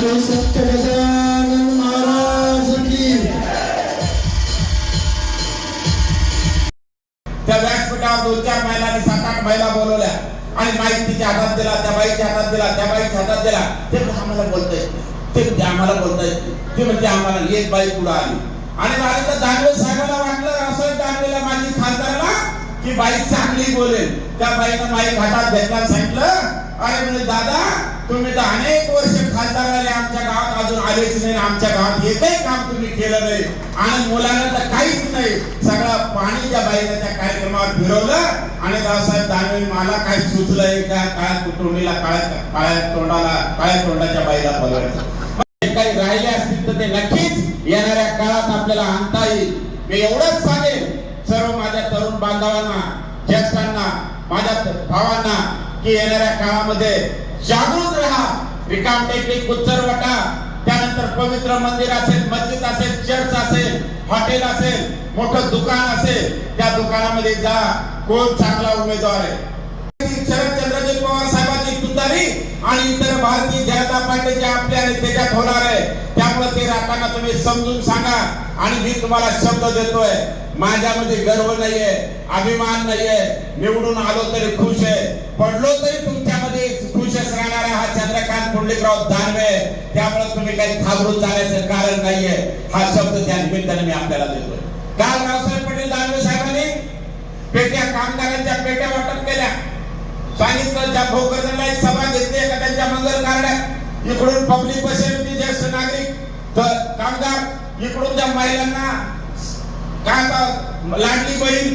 संत गजानन महाराज की त्या व्यासपीठावर दोन चार महिलांनी सात आठ महिला बोलवल्या. आणि माईक तिच्या हातात दिला त्या बाईच्या हातात दिला त्या बाईच्या हातात दिला. ते आम्हाला बोलताय ते आम्हाला बोलताय ते म्हणते आम्हाला एक बाई पुढे आली. आणि मला तर दानवे साहेबाला वाटलं असं दानवेला माझी खासदाराला की बाई चांगली बोलेल. त्या बाईनं माईक हातात घेतला आणि सांगितलं अरे म्हणजे दादा तुम्ही तर अनेक वर्ष खासदार आमच्या गावात अजून आलेच नाही आमच्या गावात एकही काम तुम्ही केलं नाही. आणि मुलांना तर काहीच नाही. सगळं पाणी त्या बाईने त्या कार्यक्रमावर फिरवलं. आणि रावसाहेब दानवे मला काय सुचलंय का? काय कुटुंबीला काळ्या काळ्या तोंडाला काळ्या तोंडाच्या बाईला बोलवायचं म्हणजे काही राहिले असतील तर ते नक्कीच येणाऱ्या काळात आपल्याला आणता येईल. मी एवढंच सांगेन. सर्व माझ्या तरुण बांधवांना ज्येष्ठांना माझ्या भावांना की येणाऱ्या काळामध्ये जागृत राहा. रिकाम टेकडी कुच्चर वाटा. त्यानंतर पवित्र मंदिर असेल मस्जिद असेल चर्च असेल हॉटेल असेल मोठं दुकान असेल त्या दुकानामध्ये जा. कोण चांगला उमेदवार आहे? शरदचंद्रजी पवार साहेबांची तुतारी आणि इतर भारतीय जनता पार्टीचे आपले आपल्या त्याच्यात होणार आहे त्यामुळे ते राहताना तुम्ही समजून सांगा आणि मी तुम्हाला शब्द देतोय. माझ्यामध्ये गर्व नाहीये अभिमान नाहीये. निवडून आलो तरी खुश आहे. पडलो तरी तुमच्यामध्ये पंडितराव दानवे त्यामुळे तुम्ही काही घाबरून जाण्याचं कारण नाहीये. हा शब्द त्या निमित्ताने मी आपल्याला देतोय. काल रावसाहेब पाटील दानवे साहेबांनी पेट्या कामगारांच्या पेट्या वाटप केल्या. सांगितलं ज्या भोकरदनला एक सभा घेतली का त्यांच्या मंगल कार्यात इकडून पब्लिक बसेल ज्येष्ठ नागरिक. तर कामगार इकडून त्या महिलांना काय लाडली बहीण